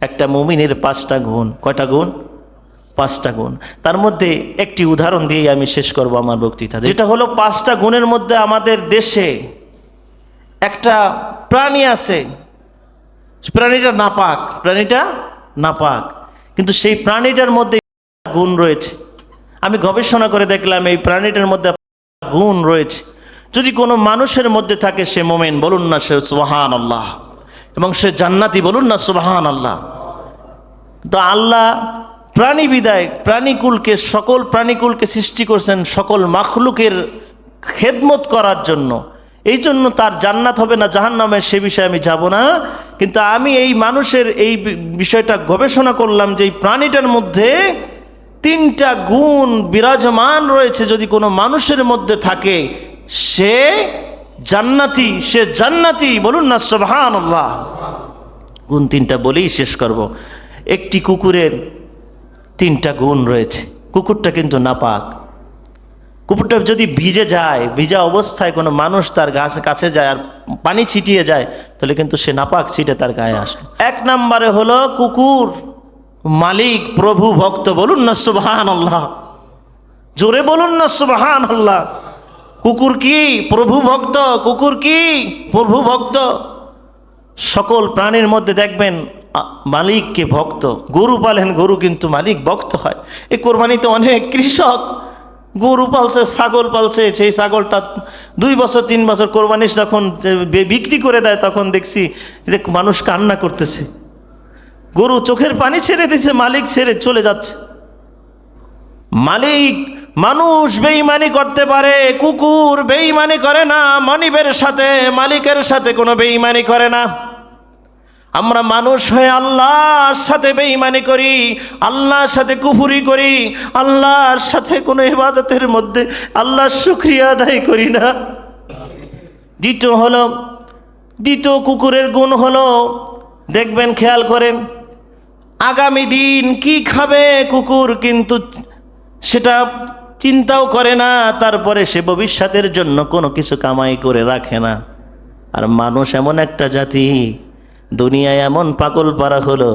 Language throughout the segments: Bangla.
একটা মুমিনের পাঁচটা গুণ। কয়টা গুণ? পাঁচটা গুণ। তার মধ্যে একটি উদাহরণ দিয়ে আমি শেষ করব আমার বক্তৃতা। যেটা হলো পাঁচটা গুণের মধ্যে আমাদের দেশে একটা প্রাণী আছে। প্রাণীটা নাপাক। প্রাণীটা নাপাক। কিন্তু সেই প্রাণীটার মধ্যে গুণ রয়েছে। আমি গবেষণা করে দেখলাম, এই প্রাণীটার মধ্যে গুণ রয়েছে। যদি কোনো মানুষের মধ্যে থাকে সে মোমেন, বলুন না সে সুবাহান আল্লাহ এবং সে জান্নাতি বলুন না সুবাহান আল্লাহ তো আল্লাহ প্রাণী বিদায়, প্রাণীকুলকে, সকল প্রাণীকুলকে সৃষ্টি করছেন সকল মাখলুকের খেদমত করার জন্য। এই জন্য তার জান্নাত হবে না জাহান্নামে, সে বিষয়ে আমি যাব না। কিন্তু আমি এই মানুষের এই বিষয়টা গবেষণা করলাম যে এই প্রাণীটার মধ্যে তিনটা গুণ বিরাজমান রয়েছে। যদি কোনো মানুষের মধ্যে থাকে, সে জান্নাতি, সে জান্নাতি, বলুন না সোভান আল্লাহ গুণ তিনটা বলেই শেষ করব। একটি কুকুরের তিনটা গুণ রয়েছে। কুকুরটা কিন্তু নাপাক। কুকুরটা যদি ভিজে যায়, ভিজা অবস্থায় কোনো মানুষ তার গাছ কাছে যায় আর পানি ছিটিয়ে যায়, তাহলে কিন্তু সে নাপাক, ছিটে তার গায়ে আসে এক নম্বরে হলো কুকুর মালিক, প্রভু, ভক্ত, বলুন না সুবহান আল্লাহ জোরে বলুন না সুবহান আল্লাহ কুকুর কি? প্রভু ভক্ত, কুকুর কি? প্রভু ভক্ত। সকল প্রাণীর মধ্যে দেখবেন মালিককে ভক্ত। গরু পালেন, গরু কিন্তু মালিক, ভক্ত হয়। এই কোরবানিতে অনেক কৃষক। গরু পালছে, ছাগল পালছে, সেই ছাগলটা দুই বছর, তিন বছর কোরবানি যখন বিক্রি করে দেয়, তখন দেখছি মানুষ কান্না করতেছে। গরু চোখের পানি ছেড়ে দিছে, মালিক ছেড়ে চলে যাচ্ছে। মালিক মানুষ বেইমানি করতে পারে, কুকুর বেইমানি করে না, মনিবের সাথে, মালিকের সাথে কোনো বেইমানি করে না। আমরা মানুষ হয়ে আল্লাহর সাথে বেইমানি করি, আল্লাহর সাথে কুফুরি করি, আল্লাহর সাথে কোনো ইবাদতের মধ্যে আল্লাহর শুক্রিয়া আদায় করি না। দ্বিতীয় হলো, দ্বিতীয় কুকুরের গুণ হলো, দেখবেন, খেয়াল করেন, আগামী দিন কি খাবে কুকুর, কিন্তু সেটা চিন্তাও করে না, তারপরে সে ভবিষ্যতের জন্য কোনো কিছু কামাই করে রাখে না। আর মানুষ এমন একটা জাতি, দুনিয়ায় এমন পাগল পারা হলো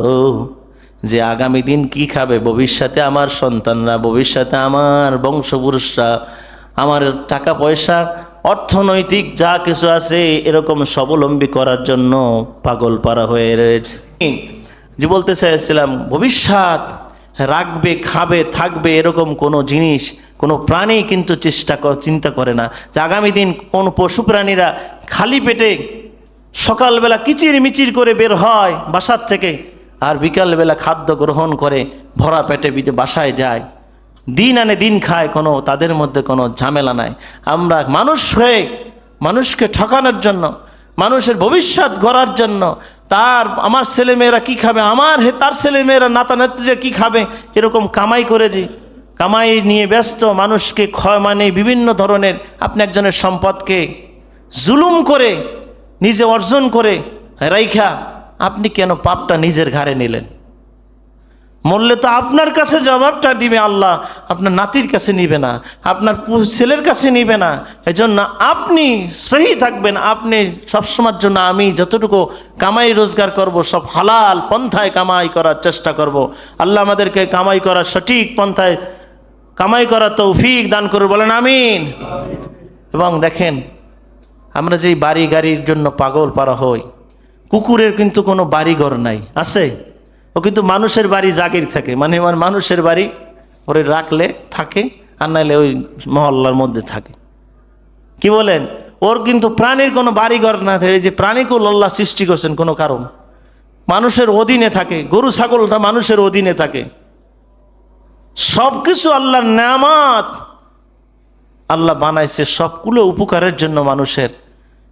যে আগামী দিন কি খাবে? ভবিষ্যতে আমার সন্তানরা, ভবিষ্যতে আমার বংশপুরুষরা, আমার টাকা পয়সা, অর্থনৈতিক যা কিছু আছে, এরকম স্বাবলম্বী করার জন্য পাগল পারা হয়ে রয়েছে। যে বলতে চাইছিলাম, ভবিষ্যৎ রাখবে, খাবে, থাকবে এরকম কোনো জিনিস, কোনো প্রাণী কিন্তু চেষ্টা কর, চিন্তা করে না। যে আগামী দিন কোন পশু প্রাণীরা খালি পেটে সকালবেলা কিচির মিচির করে বের হয় বাসার থেকে, আর বিকালবেলা খাদ্য গ্রহণ করে ভরা পেটে বিদে বাসায় যায়। দিন আনে দিন খায় কোনো, তাদের মধ্যে কোনো ঝামেলা নাই। আমরা মানুষ হয়ে মানুষকে ঠকানোর জন্য, মানুষের ভবিষ্যৎ গড়ার জন্য তার, আমার ছেলেমেয়েরা কি খাবে? আমার হে, তার ছেলেমেয়েরা নাতা নেত্রীরা কী খাবে? এরকম কামাই করে যে, কামাই নিয়ে ব্যস্ত মানুষকে ক্ষয় মানে বিভিন্ন ধরনের, আপনি একজনের সম্পদকে জুলুম করে, নিজে অর্জন করে, রাইখা, আপনি কেন পাপটা নিজের ঘাড়ে নিলেন? মরলে তো আপনার কাছে জবাবটা দিবে আল্লাহ। আপনার নাতির কাছে নিবে না। আপনার ছেলের কাছে নিবে না। এজন্য আপনি সহি থাকবেন। আপনি সবসময়ের জন্য আমি যতটুকু কামাই রোজগার করব, সব হালাল পন্থায় কামাই করার চেষ্টা করব। আল্লাহ আমাদেরকে কামাই করার সঠিক পন্থায় কামাই করার তৌফিক দান করবে বলেন আমিন। এবং দেখেন, আমরা যেই বাড়ি গাড়ির জন্য পাগল পারা হই, কুকুরের কিন্তু কোনো বাড়িঘর নাই। আছে? ও কিন্তু মানুষের বাড়ি জাগির থাকে। মানে মানুষের বাড়ি ওরে রাখলে থাকে, আর নাইলে ওই মহল্লার মধ্যে থাকে। কি বলেন? ওর কিন্তু প্রাণীর কোনো বাড়িঘর না থাকে যে প্রাণীকুল আল্লাহ সৃষ্টি করছেন কোনো কারণ। মানুষের অধীনে থাকে, গরু, ছাগলটা মানুষের অধীনে থাকে। সব কিছু আল্লাহর নামাত আল্লাহ বানাইছে সবগুলো উপকারের জন্য মানুষের।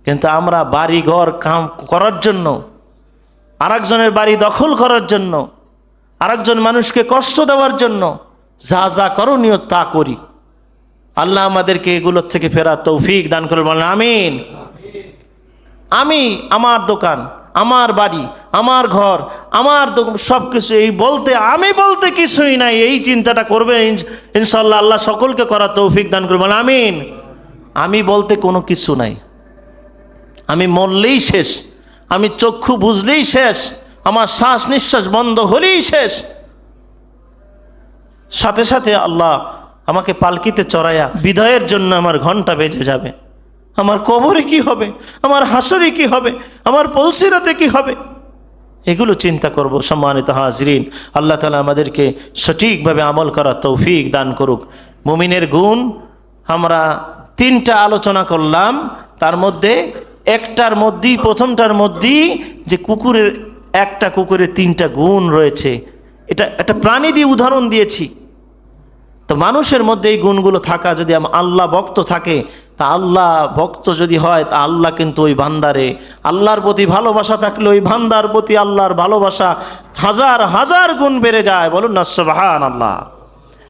কিন্তু আমরা বাড়ি ঘর কাম করার জন্য আরেকজনের বাড়ি দখল করার জন্য, আরেকজন মানুষকে কষ্ট দেওয়ার জন্য যা যা করণীয় তা করি। আল্লাহ আমাদেরকে এগুলোর থেকে ফেরা তৌফিক দান করে বলেন আমিন। আমি, আমার দোকান, আমার বাড়ি, আমার ঘর, আমার সব কিছু এই বলতে, আমি বলতে কিছুই নাই, এই চিন্তাটা করবে ইনশাল্লাহ আল্লাহ সকলকে করা তৌফিক দান করবেন আমিন। আমি বলতে কোনো কিছু নাই। আমি মরলেই শেষ। আমি চক্ষু বুঝলেই শেষ, আমার শ্বাস নিঃশ্বাস বন্ধ হলেই শেষ। সাথে সাথে আল্লাহ আমাকে পালকিতে চড়াইয়া বিদায়ের জন্য আমার ঘণ্টা বেজে যাবে। আমার কবরে কি হবে? আমার হাসরে কি হবে? আমার পলসিরাতে কি হবে? এগুলো চিন্তা করব, সম্মানিত হাজরিন। আল্লাহ তালা আমাদেরকে সঠিকভাবে আমল করা তৌফিক দান করুক। মুমিনের গুণ, আমরা তিনটা আলোচনা করলাম, তার মধ্যে একটার মধ্যেই, প্রথমটার মধ্যেই যে কুকুরের একটা কুকুরের তিনটা গুণ রয়েছে। এটা, একটা প্রাণী দিয়ে উদাহরণ দিয়েছি। তো মানুষের মধ্যে এই গুণগুলো থাকা, যদি আল্লাহ ভক্ত থাকে, তা আল্লাহ ভক্ত যদি হয়, তা আল্লাহ কিন্তু ওই বান্দারে। আল্লাহর প্রতি ভালোবাসা থাকলে ওই বান্দার প্রতি আল্লাহর ভালোবাসা হাজার হাজার গুণ বেড়ে যায়। বলুন না সুবহান আল্লাহ